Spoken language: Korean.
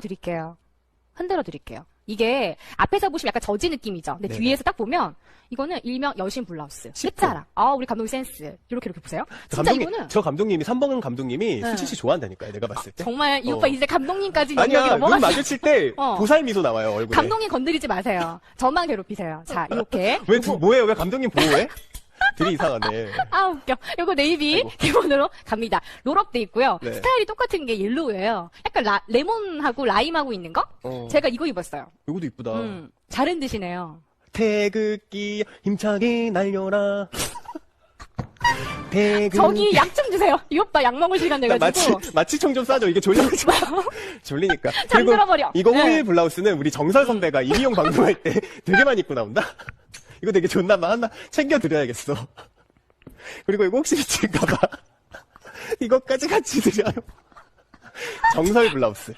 드릴게요. 흔들어 드릴게요. 이게 앞에서 보시면 약간 저지 느낌이죠. 근데 네. 뒤에서 딱 보면 이거는 일명 여신 블라우스. 끝자락. 아, 우리 감독님 센스. 이렇게 이렇게 보세요. 저 진짜 감독님, 이거는 저 감독님이 3번 감독님이 네. 수치 씨 좋아한다니까요. 내가 봤을 때. 정말 이 어. 오빠 이제 감독님까지 아니야, 눈 넘어갔어. 마주칠 때 어. 보살 미소 나와요 얼굴에. 감독님 건드리지 마세요. 저만 괴롭히세요. 자, 이렇게. 왜 두- 뭐예요? 왜 감독님 보호해? 되게 이상하네. 아, 웃겨. 요거 네이비 아이고. 기본으로 갑니다. 롤업 돼 있고요. 네. 스타일이 똑같은 게 옐로우예요. 약간 라- 레몬하고 라임하고 있는 거? 어. 제가 이거 입었어요. 이것도 이쁘다. 음, 잘 흔드시네요. 태극기 힘차게 날려라. 태극기. 저기 약 좀 주세요. 이 오빠 약 먹을 시간 돼가지고. 마취총 좀 싸줘. 이게. 졸리니까. 그리고 잠들어버려. 이거 네. 호일 블라우스는 우리 정설 선배가 이미용 방송할 때 되게 많이 입고 나온다. 이거 되게 좋나봐. 하나 챙겨드려야겠어. 그리고 이거 혹시 미칠까봐. 이것까지 같이 드려요. 정설 블라우스.